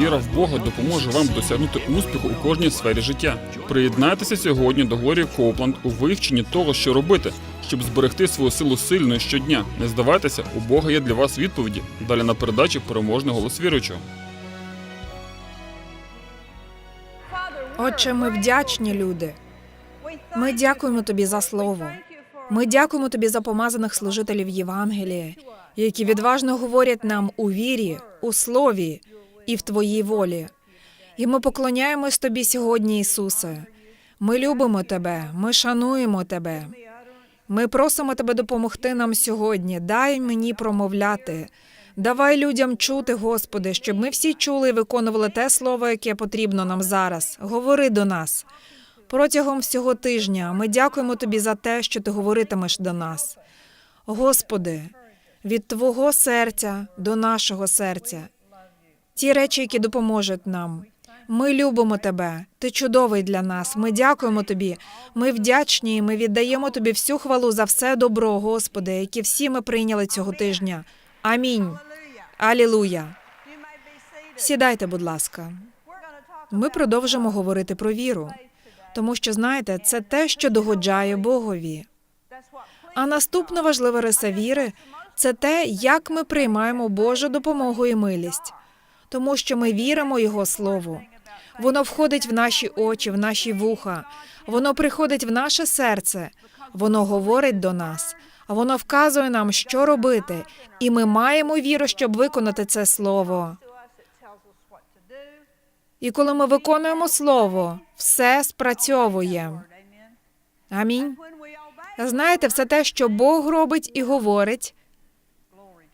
Віра в Бога допоможе вам досягнути успіху у кожній сфері життя. Приєднайтеся сьогодні до Глорії Коупланд у вивченні того, що робити, щоб зберегти свою силу сильною щодня. Не здавайтеся, у Бога є для вас відповіді. Далі на передачі переможний голос віруючого. Отче, ми вдячні люди. Ми дякуємо тобі за слово. Ми дякуємо тобі за помазаних служителів Євангелія, які відважно говорять нам у вірі, у слові і в твоїй волі. І ми поклоняємось тобі сьогодні, Ісусе. Ми любимо тебе, ми шануємо тебе. Ми просимо тебе допомогти нам сьогодні. Дай мені промовляти. Давай людям чути, Господи, щоб ми всі чули і виконували те слово, яке потрібно нам зараз. Говори до нас. Протягом всього тижня ми дякуємо тобі за те, що ти говоритимеш до нас. Господи, від Твого серця до нашого серця. Ті речі, які допоможуть нам. Ми любимо тебе. Ти чудовий для нас. Ми дякуємо тобі. Ми вдячні. і Ми віддаємо тобі всю хвалу за все добро, Господи, яке всі ми прийняли цього тижня. Амінь. Алілуя. Сідайте, будь ласка. Ми продовжимо говорити про віру, тому що знаєте, це те, що догоджає Богові. А наступна важлива риса віри це те, як ми приймаємо Божу допомогу і милість, тому що ми віримо Його Слову. Воно входить в наші очі, в наші вуха, воно приходить в наше серце, воно говорить до нас, воно вказує нам, що робити, і ми маємо віру, щоб виконати це слово. І коли ми виконуємо слово, все спрацьовує. Амінь. Знаєте, все те, що Бог робить і говорить,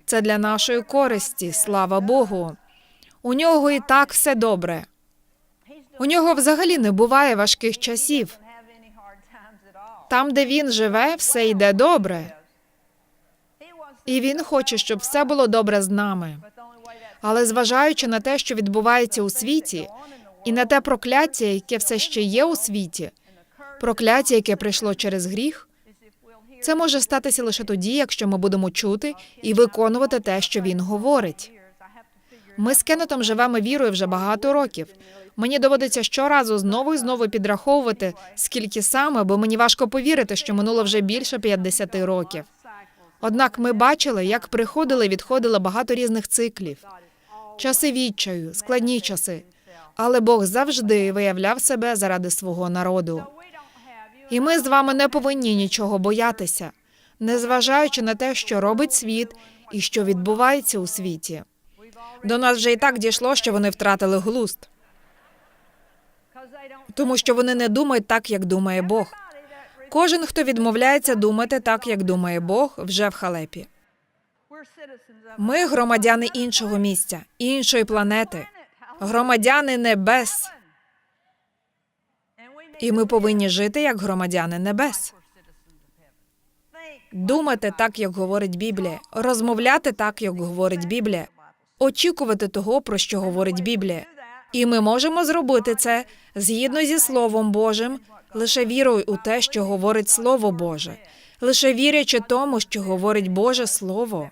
це для нашої користі, слава Богу. У нього і так все добре. У нього взагалі не буває важких часів. Там, де він живе, все йде добре. І він хоче, щоб все було добре з нами. Але зважаючи на те, що відбувається у світі, і на те прокляття, яке все ще є у світі, прокляття, яке прийшло через гріх, це може статися лише тоді, якщо ми будемо чути і виконувати те, що він говорить. Ми з Кеннетом живемо вірою вже багато років. Мені доводиться щоразу знову і знову підраховувати, скільки саме, бо мені важко повірити, що минуло вже більше 50 років. Однак ми бачили, як приходили і відходили багато різних циклів, часи відчаю, складні часи. Але Бог завжди виявляв себе заради свого народу. І ми з вами не повинні нічого боятися, незважаючи на те, що робить світ і що відбувається у світі. До нас вже і так дійшло, що вони втратили глузд, тому що вони не думають так, як думає Бог. Кожен, хто відмовляється думати так, як думає Бог, вже в халепі. Ми громадяни іншого місця, іншої планети, громадяни небес. І ми повинні жити як громадяни небес. Думати так, як говорить Біблія, розмовляти так, як говорить Біблія, очікувати того, про що говорить Біблія. І ми можемо зробити це згідно зі Словом Божим, лише вірою у те, що говорить Слово Боже, лише вірячи тому, що говорить Боже Слово.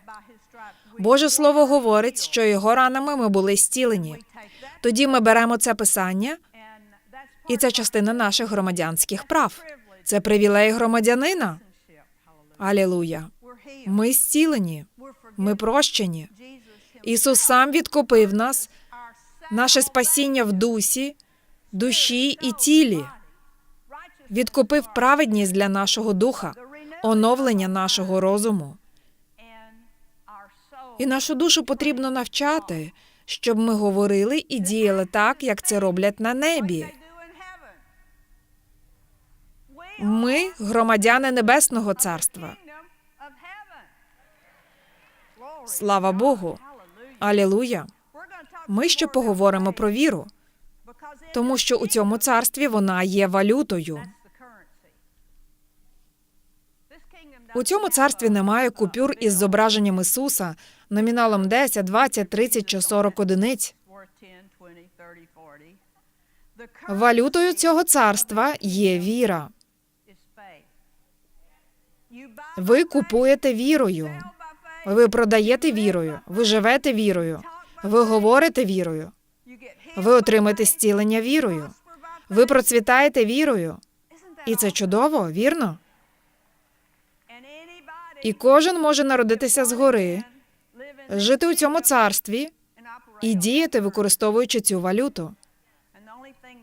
Боже Слово говорить, що його ранами ми були зцілені. Тоді ми беремо це писання, і це частина наших громадянських прав. Це привілей громадянина. Алілуя. Ми зцілені, ми прощені. Ісус сам відкупив нас, наше спасіння в дусі, душі і тілі. Відкупив праведність для нашого духа, оновлення нашого розуму. І нашу душу потрібно навчати, щоб ми говорили і діяли так, як це роблять на небі. Ми громадяни Небесного Царства. Слава Богу. Алілуя. Ми ще поговоримо про віру, тому що у цьому царстві вона є валютою. У цьому царстві немає купюр із зображенням Ісуса, номіналом 10, 20, 30 чи 40 одиниць. Валютою цього царства є віра. Ви купуєте вірою, ви продаєте вірою, ви живете вірою, ви говорите вірою, Ви отримаєте зцілення вірою. Ви процвітаєте вірою. І це чудово, вірно? І кожен може народитися згори, жити у цьому царстві і діяти, використовуючи цю валюту.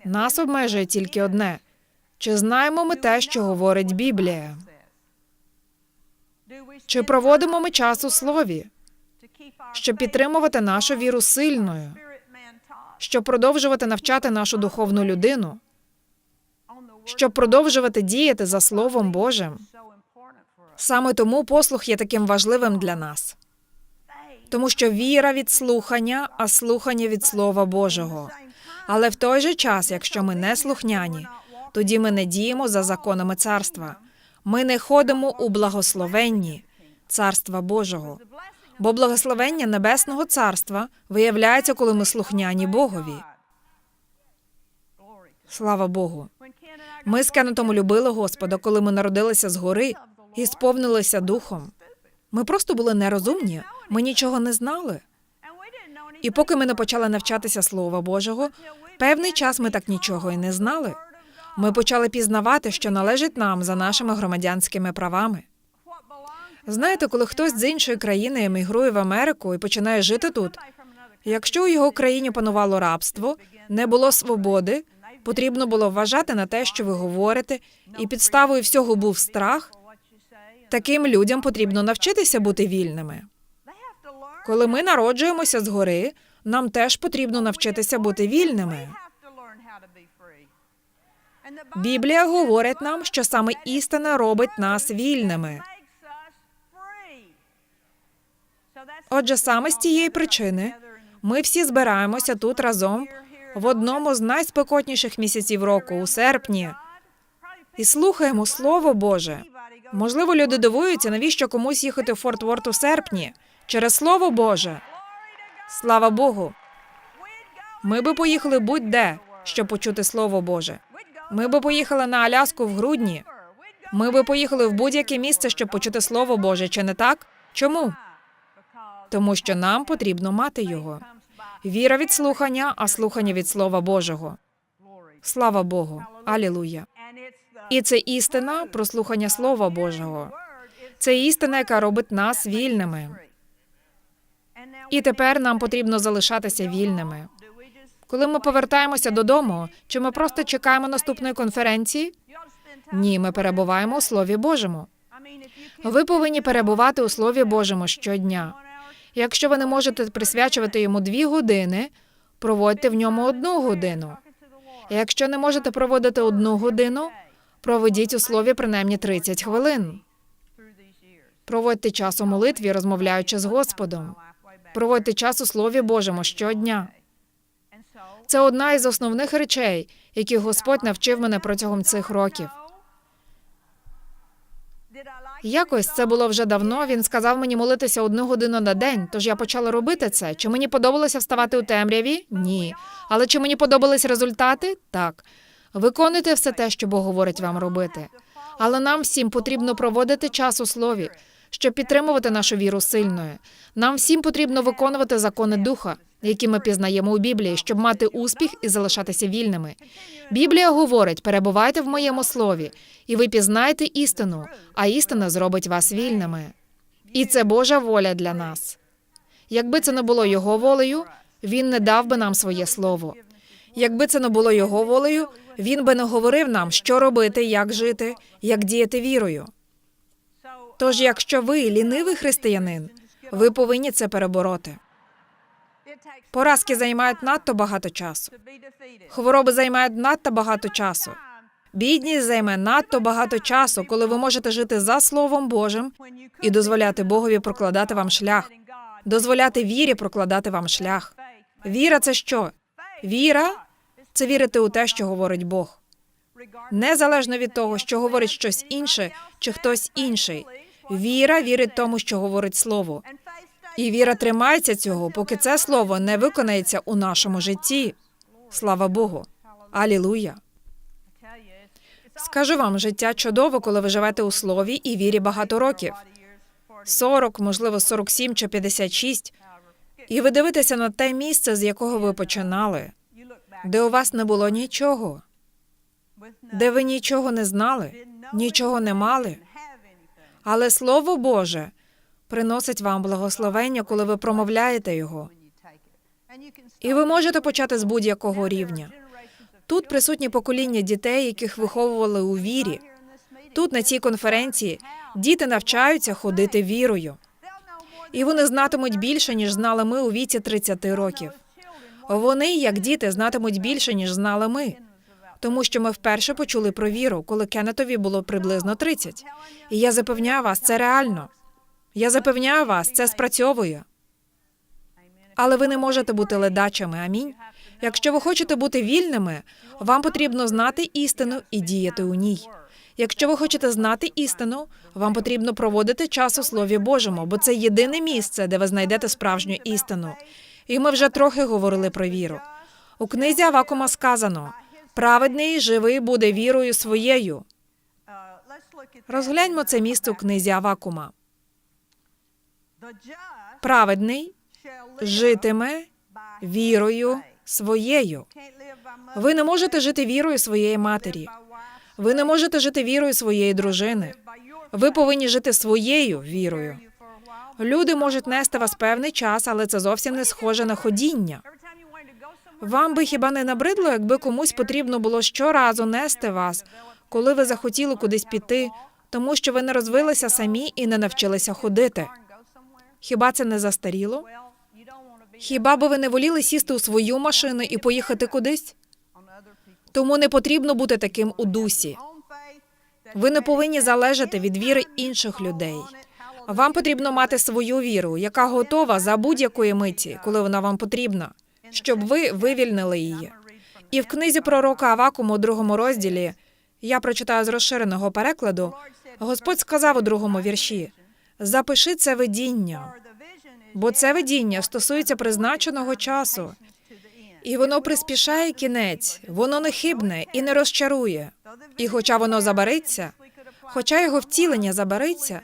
Нас обмежує тільки одне: чи знаємо ми те, що говорить Біблія? Чи проводимо ми час у слові, щоб підтримувати нашу віру сильною, щоб продовжувати навчати нашу духовну людину, щоб продовжувати діяти за Словом Божим? Саме тому послух є таким важливим для нас, тому що віра від слухання, а слухання від Слова Божого. Але в той же час, якщо ми не слухняні, тоді ми не діємо за законами царства. Ми не ходимо у благословенні царства Божого. Бо благословення Небесного Царства виявляється, коли ми слухняні Богові. Слава Богу. Ми з Кеннетом любили Господа, коли ми народилися згори і сповнилися духом. Ми просто були нерозумні, ми нічого не знали. І поки ми не почали навчатися Слова Божого, певний час ми так нічого і не знали. Ми почали пізнавати, що належить нам за нашими громадянськими правами. Знаєте, коли хтось з іншої країни емігрує в Америку і починає жити тут, якщо у його країні панувало рабство, не було свободи, потрібно було вважати на те, що ви говорите, і підставою всього був страх. Таким людям потрібно навчитися бути вільними. Коли ми народжуємося згори, нам теж потрібно навчитися бути вільними. Біблія говорить нам, що саме істина робить нас вільними. Отже, саме з тієї причини ми всі збираємося тут разом в одному з найспекотніших місяців року, у серпні, і слухаємо Слово Боже. Можливо, люди дивуються, навіщо комусь їхати в Форт Ворт у серпні через Слово Боже. Слава Богу. Ми би поїхали будь-де, щоб почути Слово Боже. Ми би поїхали на Аляску в грудні. Ми би поїхали в будь-яке місце, щоб почути Слово Боже, чи не так? Чому? Тому що нам потрібно мати його. Віра від слухання, а слухання від Слова Божого. Слава Богу. Алілуя. І це істина про слухання Слова Божого. Це істина, яка робить нас вільними. І тепер нам потрібно залишатися вільними. Коли ми повертаємося додому, чи ми просто чекаємо наступної конференції? Ні, ми перебуваємо у Слові Божому. Ви повинні перебувати у Слові Божому щодня. Якщо ви не можете присвячувати йому дві години, проводьте в ньому одну годину. Якщо не можете проводити одну годину, проведіть у слові принаймні 30 хвилин. Проводьте час у молитві, розмовляючи з Господом. Проводьте час у Слові Божому щодня. Це одна із основних речей, які Господь навчив мене протягом цих років. Якось це було вже давно. Він сказав мені молитися одну годину на день, тож я почала робити це. Чи мені подобалося вставати у темряві? Ні. Але чи мені подобались результати? Так. Виконуйте все те, що Бог говорить вам робити. Але нам всім потрібно проводити час у слові, щоб підтримувати нашу віру сильною. Нам всім потрібно виконувати закони духа, які ми пізнаємо у Біблії, щоб мати успіх і залишатися вільними. Біблія говорить: перебувайте в моєму слові, і ви пізнаєте істину, а істина зробить вас вільними. І це Божа воля для нас. Якби це не було його волею, він не дав би нам своє слово. Якби це не було його волею, він би не говорив нам, що робити, як жити, як діяти вірою. Тож, якщо ви лінивий християнин, ви повинні це перебороти. Поразки займають надто багато часу. Хвороби займають надто багато часу. Бідність займе надто багато часу, коли ви можете жити за Словом Божим і дозволяти Богові прокладати вам шлях, дозволяти вірі прокладати вам шлях. Віра це що? Віра це вірити у те, що говорить Бог. Незалежно від того, що говорить щось інше чи хтось інший. Віра вірить тому, що говорить Слово. І віра тримається цього, поки це слово не виконається у нашому житті. Слава Богу. Алілуя. Скажу вам, життя чудово, коли ви живете у слові і вірі багато років. 40, можливо, 47 чи 56. І ви дивитеся на те місце, з якого ви починали, де у вас не було нічого, де ви нічого не знали, нічого не мали. Але Слово Боже приносить вам благословення, коли ви промовляєте його. І ви можете почати з будь-якого рівня. Тут присутні покоління дітей, яких виховували у вірі. Тут, на цій конференції, діти навчаються ходити вірою. І вони знатимуть більше, ніж знали ми у віці 30 років. Вони, як діти, знатимуть більше, ніж знали ми. Тому що ми вперше почули про віру, коли Кеннетові було приблизно 30. І я запевняю вас, це реально. Я запевняю вас, це спрацьовує. Але ви не можете бути ледачами. Амінь. Якщо ви хочете бути вільними, вам потрібно знати істину і діяти у ній. Якщо ви хочете знати істину, вам потрібно проводити час у Слові Божому, бо це єдине місце, де ви знайдете справжню істину. І ми вже трохи говорили про віру. У книзі Авакума сказано: праведний живий буде вірою своєю. Розгляньмо це місце у книзі Авакума. Праведний житиме вірою своєю. Ви не можете жити вірою своєї матері. Ви не можете жити вірою своєї дружини. Ви повинні жити своєю вірою. Люди можуть нести вас певний час, але це зовсім не схоже на ходіння. Вам би хіба не набридло, якби комусь потрібно було щоразу нести вас, коли ви захотіли кудись піти, тому що ви не розвилися самі і не навчилися ходити. Хіба це не застаріло? Хіба би ви не воліли сісти у свою машину і поїхати кудись? Тому не потрібно бути таким у дусі. Ви не повинні залежати від віри інших людей. Вам потрібно мати свою віру, яка готова за будь-якої миті, коли вона вам потрібна, щоб ви вивільнили її. І в книзі пророка Авакуму у другому розділі я прочитаю з розширеного перекладу. Господь сказав у другому вірші: запиши це видіння, бо це видіння стосується призначеного часу, і воно приспішає кінець, воно не хибне і не розчарує. І хоча воно забариться, хоча його втілення забариться,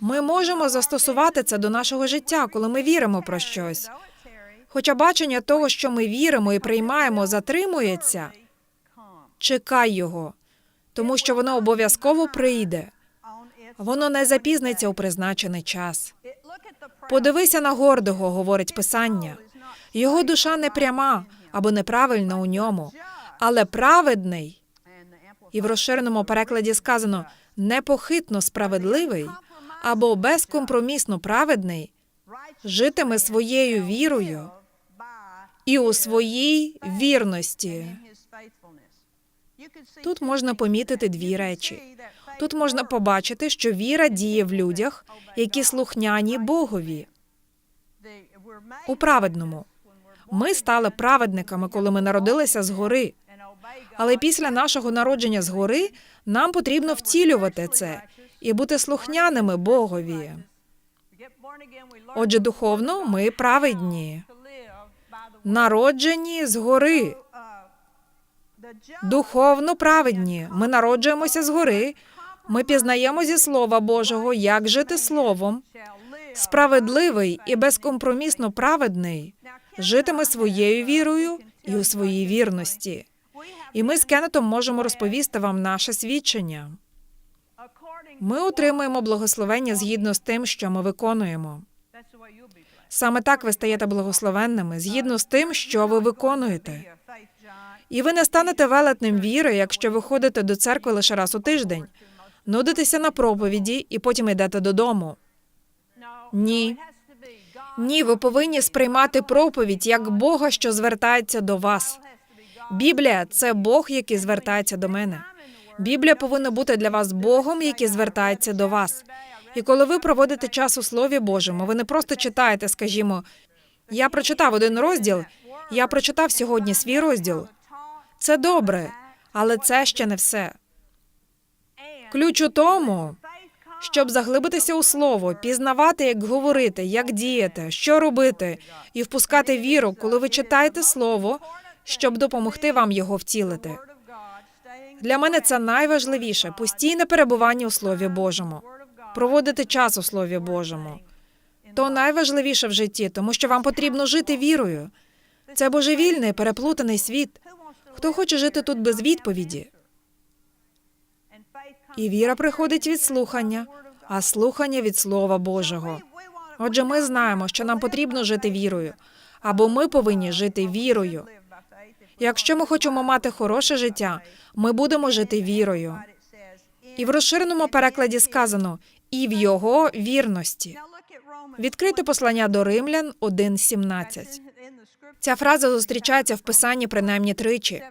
ми можемо застосувати це до нашого життя, коли ми віримо про щось. Хоча бачення того, що ми віримо і приймаємо, затримується, чекай його, тому що воно обов'язково прийде. Воно не запізниться у призначений час. Подивися на гордого, говорить писання. Його душа не пряма або неправильна у ньому, але праведний. І в розширеному перекладі сказано непохитно справедливий або безкомпромісно праведний житиме своєю вірою і у своїй вірності. Тут можна помітити дві речі. Тут можна побачити, що віра діє в людях, які слухняні Богові у праведному. Ми стали праведниками, коли ми народилися згори. Але після нашого народження згори нам потрібно втілювати це і бути слухняними Богові. Отже, духовно ми праведні, народжені згори. Духовно праведні. Ми народжуємося згори. Ми пізнаємо зі Слова Божого, як жити словом. Справедливий і безкомпромісно праведний житиме своєю вірою і у своїй вірності. І ми з Кеннетом можемо розповісти вам наше свідчення. Ми отримуємо благословення згідно з тим, що ми виконуємо. Саме так ви стаєте благословенними згідно з тим, що ви виконуєте. І ви не станете велетним віри, якщо ви ходите до церкви лише раз у тиждень, нудитеся на проповіді і потім йдете додому. Ні. Ні, ви повинні сприймати проповідь як Бога, що звертається до вас. Біблія це Бог, який звертається до мене. Біблія повинна бути для вас Богом, який звертається до вас. І коли ви проводите час у Слові Божому, ви не просто читаєте, скажімо, я прочитав один розділ, я прочитав сьогодні свій розділ. Це добре, але це ще не все. Ключ у тому, щоб заглибитися у слово, пізнавати, як говорити, як діяти, що робити, і впускати віру, коли ви читаєте слово, щоб допомогти вам його втілити. Для мене це найважливіше постійне перебування у Слові Божому, проводити час у Слові Божому. то найважливіше в житті, тому що вам потрібно жити вірою. Це божевільний, переплутаний світ. Хто хоче жити тут без відповіді? І віра приходить від слухання, а слухання від Слова Божого. Отже, ми знаємо, що нам потрібно жити вірою, або ми повинні жити вірою. Якщо ми хочемо мати хороше життя, ми будемо жити вірою. І в розширеному перекладі сказано і в його вірності. Відкрите послання до римлян 1.17. Ця фраза зустрічається в писанні принаймні тричі.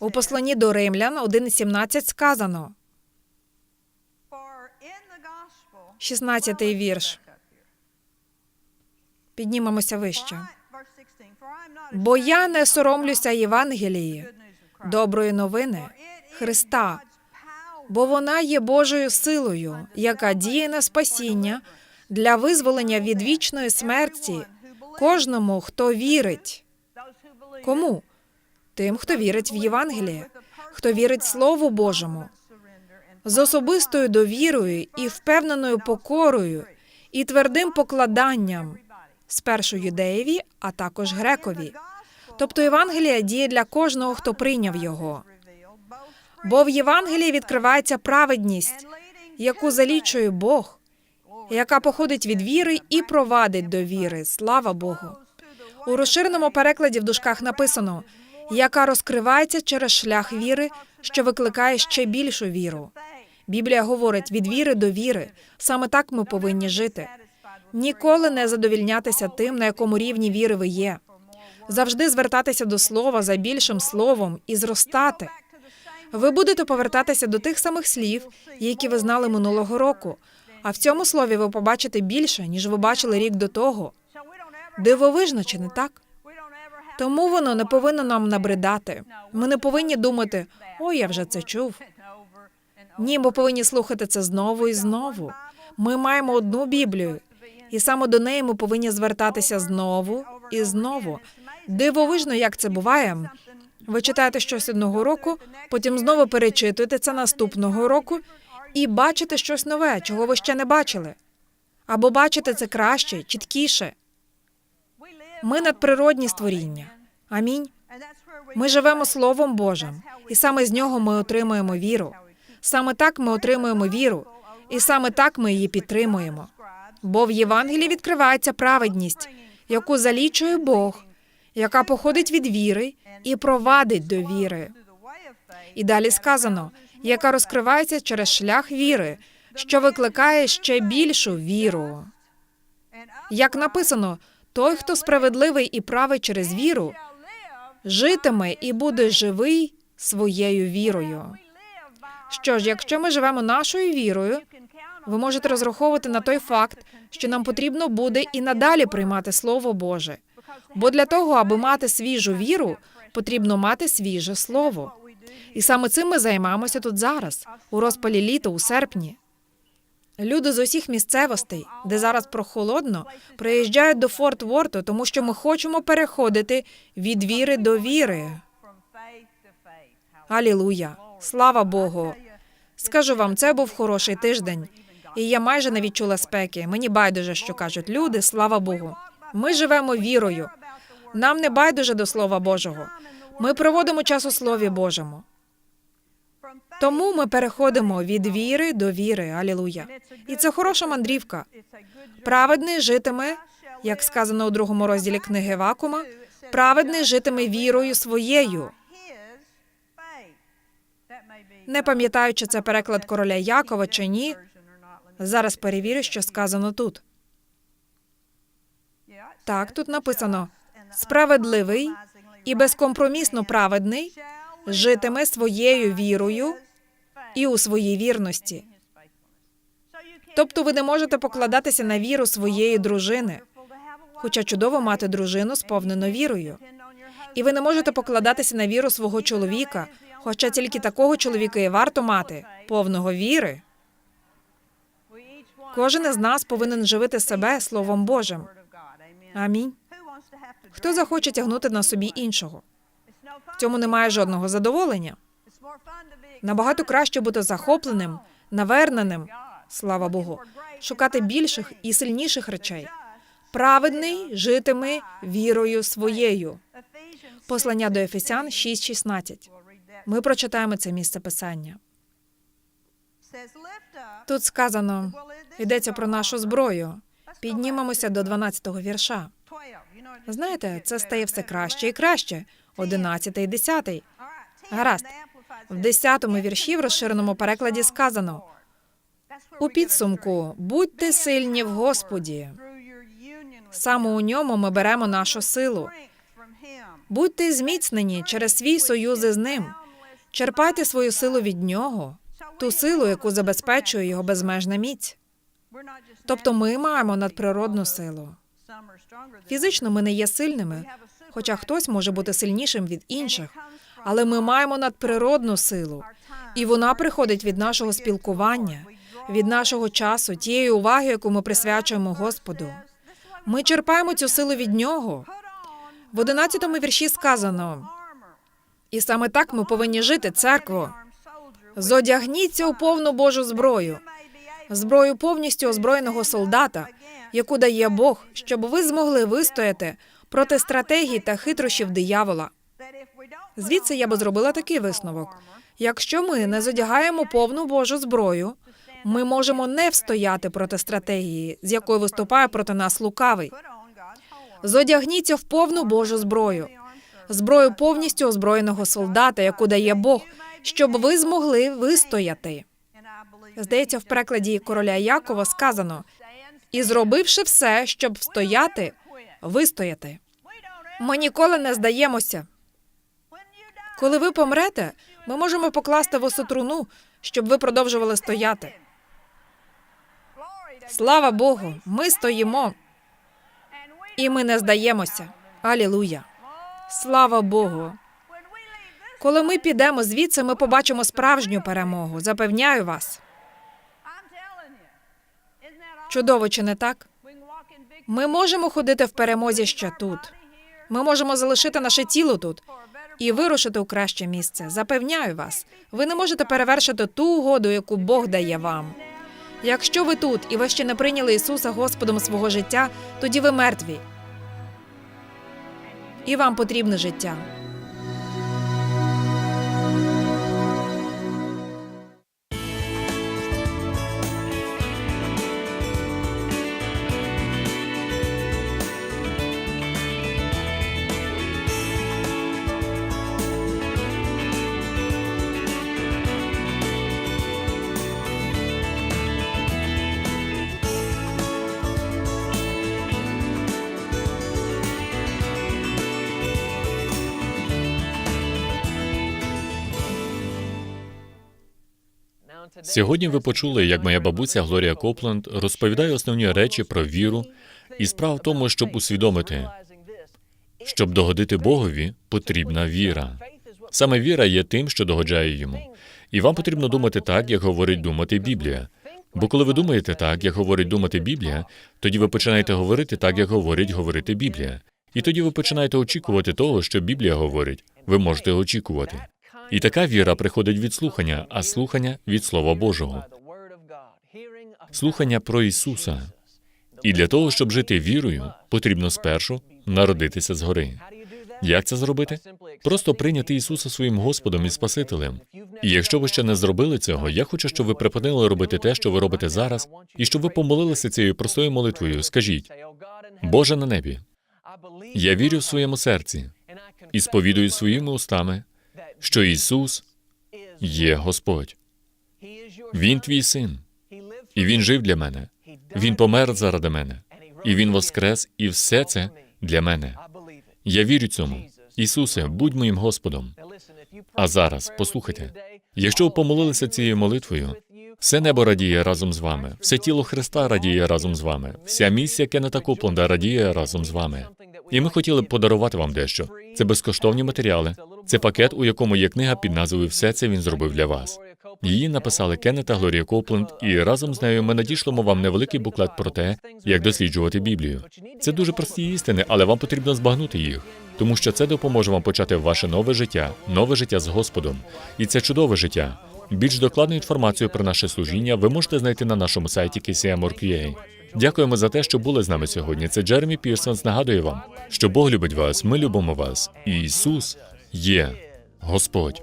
У посланні до римлян 1.17 сказано 16-й вірш. Піднімемося вище. Бо я не соромлюся Євангелії, доброї новини Христа, бо вона є Божою силою, яка діє на спасіння для визволення від вічної смерті кожному, хто вірить. Кому? Тим, хто вірить в Євангеліє, хто вірить Слову Божому, з особистою довірою і впевненою покорою і твердим покладанням спершу юдеєві, а також грекові. Тобто Євангелія діє для кожного, хто прийняв його. Бо в Євангелії відкривається праведність, яку залічує Бог, яка походить від віри і провадить до віри. Слава Богу. У розширеному перекладі в дужках написано, яка розкривається через шлях віри, що викликає ще більшу віру. Біблія говорить від віри до віри. Саме так ми повинні жити. Ніколи не задовільнятися тим, на якому рівні віри ви є. Завжди звертатися до слова за більшим словом і зростати. Ви будете повертатися до тих самих слів, які ви знали минулого року. А в цьому слові ви побачите більше, ніж ви бачили рік до того. Дивовижно, чи не так? Тому воно не повинно нам набридати. Ми не повинні думати, ой, я вже це чув. Ні, ми повинні слухати це знову і знову. Ми маємо одну Біблію, і саме до неї ми повинні звертатися знову і знову. Дивовижно, як це буває. Ви читаєте щось одного року, потім знову перечитуєте це наступного року і бачите щось нове, чого ви ще не бачили. Або бачите це краще, чіткіше. Ми надприродні створіння. Амінь. Ми живемо Словом Божим, і саме з нього ми отримуємо віру. Саме так ми отримуємо віру, і саме так ми її підтримуємо. Бо в Євангелії відкривається праведність, яку залічує Бог, яка походить від віри і провадить до віри. І далі сказано, яка розкривається через шлях віри, що викликає ще більшу віру. Як написано, той, хто справедливий і правий через віру, житиме і буде живий своєю вірою. Що ж, якщо ми живемо нашою вірою, ви можете розраховувати на той факт, що нам потрібно буде і надалі приймати Слово Боже. Бо для того, аби мати свіжу віру, потрібно мати свіже слово. І саме цим ми займаємося тут зараз, у розпалі літа, у серпні. Люди з усіх місцевостей, де зараз прохолодно, приїжджають до Форт Ворту, тому що ми хочемо переходити від віри до віри. Алілуя! Слава Богу! Скажу вам, це був хороший тиждень, і я майже не відчула спеки. Мені байдуже, що кажуть люди. Слава Богу. Ми живемо вірою. Нам не байдуже до Слова Божого. Ми проводимо час у Слові Божому. Тому ми переходимо від віри до віри. Алілуя. І це хороша мандрівка. Праведний житиме, як сказано у другому розділі книги Вакума, праведний житиме вірою своєю. Не пам'ятаю, чи це переклад короля Якова чи ні. Зараз перевірю, що сказано тут. Так, тут написано справедливий і безкомпромісно праведний житиме своєю вірою і у своїй вірності. Тобто ви не можете покладатися на віру своєї дружини, хоча чудово мати дружину сповнену вірою. І ви не можете покладатися на віру свого чоловіка, хоча тільки такого чоловіка і варто мати повного віри. Кожен із нас повинен живити себе Словом Божим. Амінь. Хто захоче тягнути на собі іншого? В цьому немає жодного задоволення. Набагато краще бути захопленим, наверненим, слава Богу, шукати більших і сильніших речей. праведний житиме вірою своєю. Послання до Ефесян 6.16. Ми прочитаємо це місце писання. Тут сказано, йдеться про нашу зброю. Піднімемося до 12-го вірша. Знаєте, це стає все краще і краще. 11 і 10. Гаразд. В 10-му вірші в розширеному перекладі сказано: у підсумку будьте сильні в Господі. Саме у ньому ми беремо нашу силу. Будьте зміцнені через свій союз із ним. Черпайте свою силу від нього, ту силу, яку забезпечує його безмежна міць. Тобто ми маємо надприродну силу. Фізично ми не є сильними, хоча хтось може бути сильнішим від інших, але ми маємо надприродну силу, і вона приходить від нашого спілкування, від нашого часу, тієї уваги, яку ми присвячуємо Господу. Ми черпаємо цю силу від нього. В 11-му вірші сказано, і саме так ми повинні жити, церкво. Зодягніться у повну Божу зброю, зброю повністю озброєного солдата, яку дає Бог, щоб ви змогли вистояти проти стратегій та хитрощів диявола. Звідси я би зробила такий висновок: якщо ми не зодягаємо повну Божу зброю, ми можемо не встояти проти стратегії, з якою виступає проти нас лукавий. Зодягніться в повну Божу зброю, зброю повністю озброєного солдата, яку дає Бог, щоб ви змогли вистояти. Здається, в перекладі короля Якова сказано: і зробивши все, щоб встояти, вистояти. Ми ніколи не здаємося. Коли ви помрете, ми можемо покласти вас у труну, щоб ви продовжували стояти. Слава Богу, ми стоїмо і ми не здаємося. Алілуя. Слава Богу. Коли ми підемо звідси, ми побачимо справжню перемогу. Запевняю вас. Чудово, чи не так? Ми можемо ходити в перемозі ще тут. Ми можемо залишити наше тіло тут і вирушити у краще місце. Запевняю вас, ви не можете перевершити ту угоду, яку Бог дає вам. Якщо ви тут і ви ще не прийняли Ісуса Господом свого життя, тоді ви мертві. І вам потрібне життя. Сьогодні ви почули, як моя бабуся Глорія Копланд розповідає основні речі про віру, і справа в тому, щоб усвідомити, щоб догодити Богові, потрібна віра. Саме віра є тим, що догоджає йому. І вам потрібно думати так, як говорить думати Біблія. Бо коли ви думаєте так, як говорить думати Біблія, тоді ви починаєте говорити так, як говорить говорити Біблія. І тоді ви починаєте очікувати того, що Біблія говорить. Ви можете очікувати. І така віра приходить від слухання, а слухання від Слова Божого. Слухання про Ісуса. І для того, щоб жити вірою, потрібно спершу народитися згори. Як це зробити? Просто прийняти Ісуса своїм Господом і Спасителем. І якщо ви ще не зробили цього, я хочу, щоб ви припинили робити те, що ви робите зараз, і щоб ви помолилися цією простою молитвою. Скажіть, Боже на небі, я вірю в своєму серці і сповідую своїми устами, що Ісус є Господь. Він твій син, і Він жив для мене. Він помер заради мене, і Він воскрес, і все це для мене. Я вірю цьому. Ісусе, будь моїм Господом. А зараз послухайте, якщо ви помолилися цією молитвою, все небо радіє разом з вами, все тіло Христа радіє разом з вами, вся місія Кеннета Копланда радіє разом з вами. І ми хотіли б подарувати вам дещо. Це безкоштовні матеріали. Це пакет, у якому є книга під назвою Все це він зробив для вас. Її написали Кеннет та Глорія Копленд, і разом з нею ми надішлемо вам невеликий буклет про те, як досліджувати Біблію. Це дуже прості істини, але вам потрібно збагнути їх, тому що це допоможе вам почати ваше нове життя, нове життя з Господом. І це чудове життя. Більш докладну інформацію про наше служіння ви можете знайти на нашому сайті KCM.org.ua. Дякуємо за те, що були з нами сьогодні. Це Джеремі Пірсонс нагадує вам, що Бог любить вас, ми любимо вас, і Ісус є Господь.